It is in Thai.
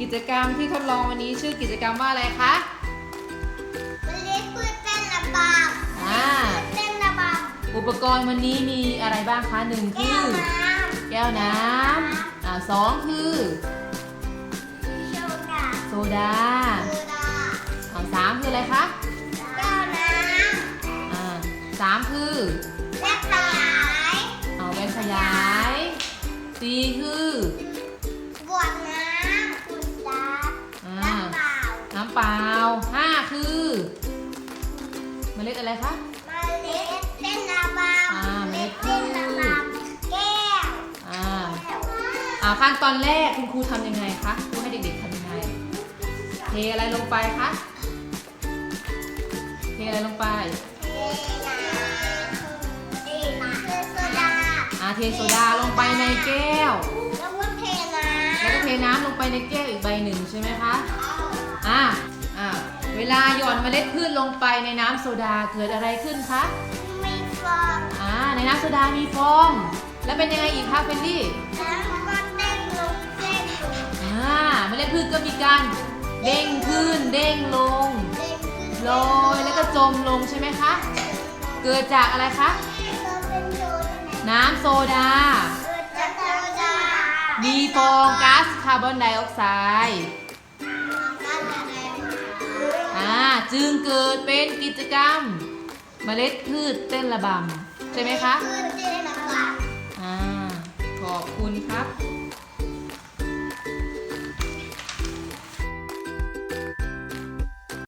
กิจกรรมที่ทดลองวันนี้ชื่อกิจกรรมว่าอะไรคะมันเรียกพืชเต้นระบำอ่าเต้นระบอุปกรณ์วันนี้มีอะไรบ้างคะหนึ่งำคืแก้วอ น้แก้วน้ำอ่าสองคือำโซดาโซดาโซดาอ่าสามคืออะไรคะแก้วน้อ่าสามคือำและขยายเอาแว่นขยายสี่คือบ เปล่าน้ำเปล่าห้าคือเมล็ดอะไรคะ เมล็ดเต้นระบอ่าำเมเมล็ล็ดดพืเต้ชนระบำแก้วอ่าอ่าขั้นตอนแรกคุณครูทำยังไงคะครูให้เด็กๆทำยังไงเทอะไรลงไปคะเทอะไรลงไปเทน้ำเทน้ำเทโซดาอ่าเทโซดาลงไปในแก้ว น้ำลงไปในแก้วอีกใบหนึ่งใช่ไหมคะ อ่า อ่า เวลาหย่อนเมล็ดพืชลงไปในน้ำโซดาเกิดอะไรขึ้นคะ มีฟองอ่า ในน้ำโซดามีฟอง แล้วเป็นยังไงอีกคะเฟนดี้แล้วก็เต้นลงเต้นลงอ่า เมล็ดพืชก็มีการเด้งขึ้น เด้งลงเต้นขึ้นลอยแล้วก็จมลงใช่ไหมคะ เกิดจากอะไรคะเราเป็นโดนน้ำโซดา มีฟองก๊าซคาร์บอนไดออกไซด์อ่าจึงเกิดเป็นกิจกรรม เมล็ดพืชเต้นระบำ ใช่ไหมคะขึ้นเต้นระบำอ่า ขอบคุณครับ